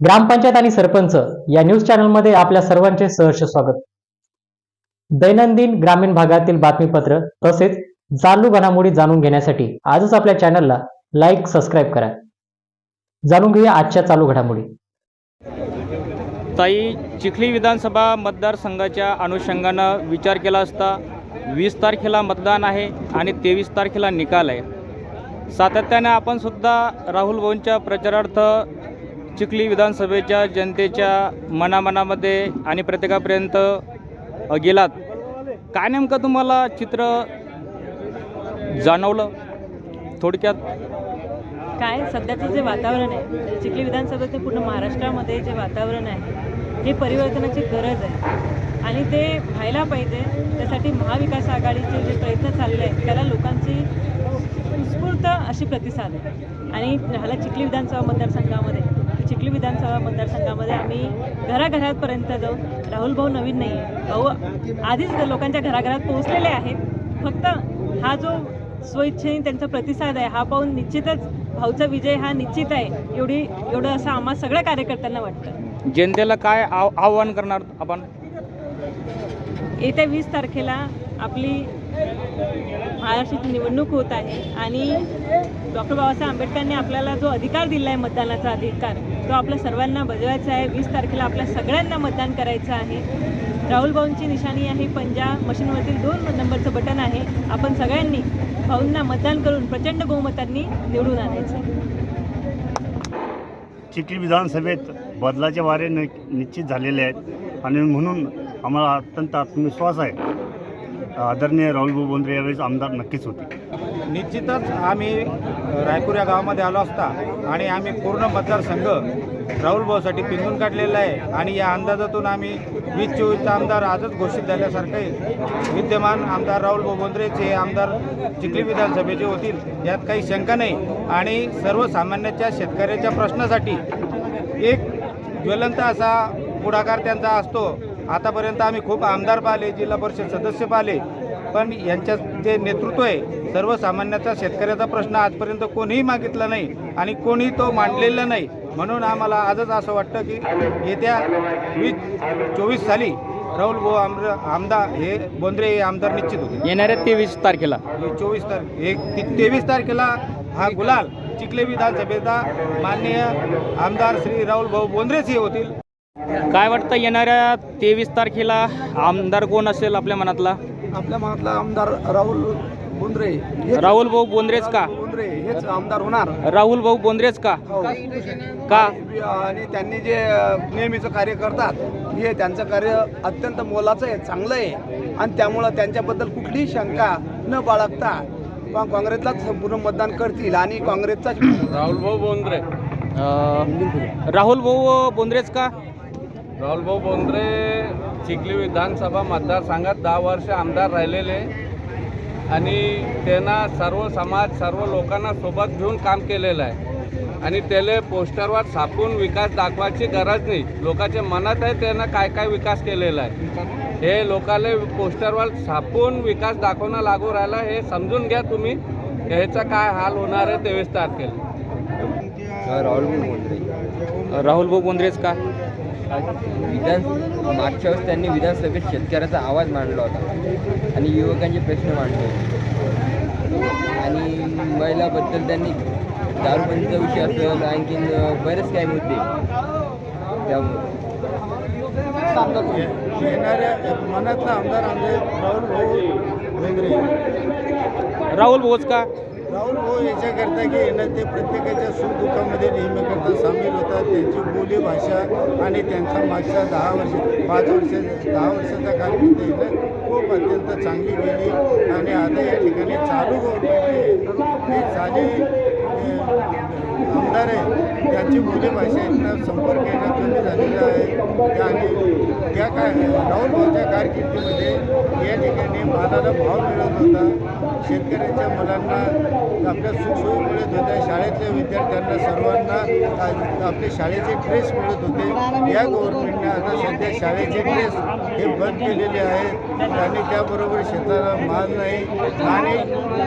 ग्रामपंचायत आणि सरपंच या न्यूज चॅनलमध्ये आपल्या सर्वांचे सहर्ष स्वागत. दैनंदिन ग्रामीण भागातील बातमीपत्र तसेच चालू घडामोडी जाणून घेण्यासाठी आजच आपल्या चॅनलला लाईक सबस्क्राईब करा. जाणून घेऊया आजच्या चालू घडामोडी. ताई चिखली विधानसभा मतदारसंघाच्या अनुषंगानं विचार केला असता वीस तारखेला मतदान आहे आणि तेवीस तारखेला निकाल आहे. सातत्याने आपण सुद्धा राहुल भाऊंच्या प्रचारार्थ चिखली विधानसभेच्या जनतेच्या मनामनामध्ये आणि प्रत्येकापर्यंत गेलात. काय नेमकं तुम्हाला चित्र जाणवलं? थोडक्यात. काय? सध्याचं जे वातावरण आहे चिखली विधानसभेचे पूर्ण महाराष्ट्रामध्ये जे वातावरण आहे हे परिवर्तनाची गरज आहे. आणि ते व्हायला पाहिजे त्यासाठी महाविकास आघाडीचे जे प्रयत्न चालले आहेत त्याला लोकांची उत्स्फूर्त अशी प्रतिसाद आहे. आणि राहिला चिखली विधानसभा मतदारसंघ मतदारसंघामध्ये आम्ही घराघरापर्यंत जाऊन राहुल भाऊ नवीन नाही आहे. भाऊ आधीच लोकांच्या घराघरात पोहोचलेले आहेत. फक्त हा जो स्वइच्छेने त्यांचा प्रतिसाद आहे हा पाहून निश्चितच भाऊचा विजय हा निश्चित आहे एवढी एवढं असं आम्हा सगळ्या कार्यकर्त्यांना वाटतं. जनतेला काय आव आव्हान करणार आपण? येत्या वीस तारखेला आपली महाराष्ट्राची निवडणूक होत आहे आणि डॉक्टर बाबासाहेब आंबेडकरांनी आपल्याला जो अधिकार दिला आहे मतदानाचा अधिकार तो आपल्या सर्वांना बजवायचा आहे. वीस तारखेला आपल्या सगळ्यांना मतदान करायचं आहे. राहुल भाऊंची निशाणी आहे पंजा मशीनवरतील दोन नंबरचं बटन आहे आपण सगळ्यांनी भाऊंना मतदान करून प्रचंड बहुमतांनी निवडून आणायचं चिखली विधानसभेत बदलाचे वारे निश्चित झालेले आहेत आणि म्हणून आम्हाला अत्यंत आत्मविश्वास आहे. आदरणीय राहुलभाऊ बोंद्रे यावेळेस आमदार नक्कीच होते. निश्चितच आम्ही रायपूर या गावामध्ये आलो असता आणि आम्ही पूर्ण मतदारसंघ राहुल भाऊसाठी पिंजून काढलेला आहे आणि या अंदाजातून आम्ही वीस चोवीसचा आमदार आजच घोषित झाल्यासारखे आहे. विद्यमान आमदार राहुल भाऊ बोंद्रेचे हे आमदार चिखली विधानसभेचे होतील यात काही शंका नाही. आणि सर्वसामान्याच्या शेतकऱ्याच्या प्रश्नासाठी एक ज्वलंत असा पुढाकार त्यांचा असतो. आतापर्यंत आम्ही खूप आमदार पाहिले जिल्हा परिषद सदस्य पाहिले. पण यांच्या जे नेतृत्व आहे सर्वसामान्याचा शेतकऱ्याचा प्रश्न आजपर्यंत कोणीही मागितला नाही आणि कोणी तो मांडलेला नाही. म्हणून आम्हाला आजच असं वाटतं की येत्या वीस चोवीस साली राहुल भाऊ आमर आमदार हे बोंद्रे हे आमदार निश्चित होते येणाऱ्या तेवीस तारखेला. चोवीस तारीख एक तेवीस तारखेला हा गुलाल चिखले विधानसभेचा माननीय आमदार श्री राहुल भाऊ बोंद्रेच हे होतील. काय वाटतं येणाऱ्या तेवीस तारखेला आमदार कोण असेल आपल्या मनातला? आपल्या मनातला आमदार राहुल बोंद्रे. राहुल भाऊ बोंद्रेच का? बोंद्रे हेच आमदार होणार. राहुल भाऊ बोंद्रेच का? हो. का? आणि त्यांनी जे नेहमीचं कार्य करतात हे त्यांचं कार्य अत्यंत मोलाचं आहे चांगलं आहे. आणि त्यामुळं त्यांच्याबद्दल कुठलीही शंका न बाळगता काँग्रेसलाच संपूर्ण मतदान करतील आणि काँग्रेसचा राहुल भाऊ बोंद्रे. अं, राहुल भाऊ बोंद्रेच का? राहुल भाऊ बोंद्रे चिखली विधानसभा मतदारसंघात दहा वर्ष आमदार राहिलेले. आणि त्यांना सर्व समाज सर्व लोकांना सोबत घेऊन काम केलेलं आहे. आणि त्याला पोस्टरवर छापून विकास दाखवायची गरज नाही. लोकांच्या मनात आहे त्यांना काय काय विकास केलेला आहे. हे लोकांना पोस्टरवर छापून विकास दाखवणं लागू राहिलं हे समजून घ्या तुम्ही. ह्याचा काय हाल होणार आहे तेवीस तारखेला. राहुल भाऊ बोंद्रेच का? विधान मागच्या वेळेस त्यांनी विधानसभेत शेतकऱ्याचा आवाज मांडला होता आणि युवकांचे प्रश्न मांडले होते. आणि महिलाबद्दल त्यांनी दारूबंदीचा विषय असेल आणखीन बरेच काही मुद्दे त्यामुळे. येणाऱ्या मनातला आमदार आमचे राहुल भाऊ बोंद्रे राहुल का? राहुल हो, भाऊ याच्याकरता की येणं ते प्रत्येकाच्या सुखदुःखामध्ये नेहमीकरता सामील होतात. त्यांची बोली भाषा आणि त्यांचा मागच्या दहा वर्ष पाच वर्ष दहा वर्षाचा कालखंड आहे खूप अत्यंत चांगली गेली. आणि आता या ठिकाणी चालू गव्हर्नमेंट हे साधी आमदार आहे. त्यांची बोली भाषा यांना संपर्क येणं कमी झालेलं आहे. आणि त्या काय राहुल भाऊच्या कारकिर्दीमध्ये मालाला भाव मिळत होता. शेतकऱ्यांच्या मुलांना आपल्या सुखसोयी मिळत होत्या शाळेतल्या विद्यार्थ्यांना सर्वांना आपले शाळेचे ड्रेस मिळत होते. या गव्हर्नमेंटने आता सध्या शाळेचे ड्रेस हे बंद केलेले आहेत. आणि त्याबरोबर शेताला माल नाही. आणि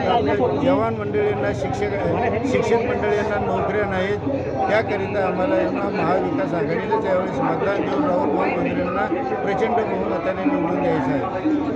आपल्या जवान मंडळींना शिक्षक शिक्षक मंडळींना नोकऱ्या नाहीत. त्याकरिता आम्हाला यांना महाविकास आघाडीला त्यावेळेस मतदान देऊन राहुल महामंत्र्यांना प्रचंड बहुमताने निवडून द्यायचं आहे.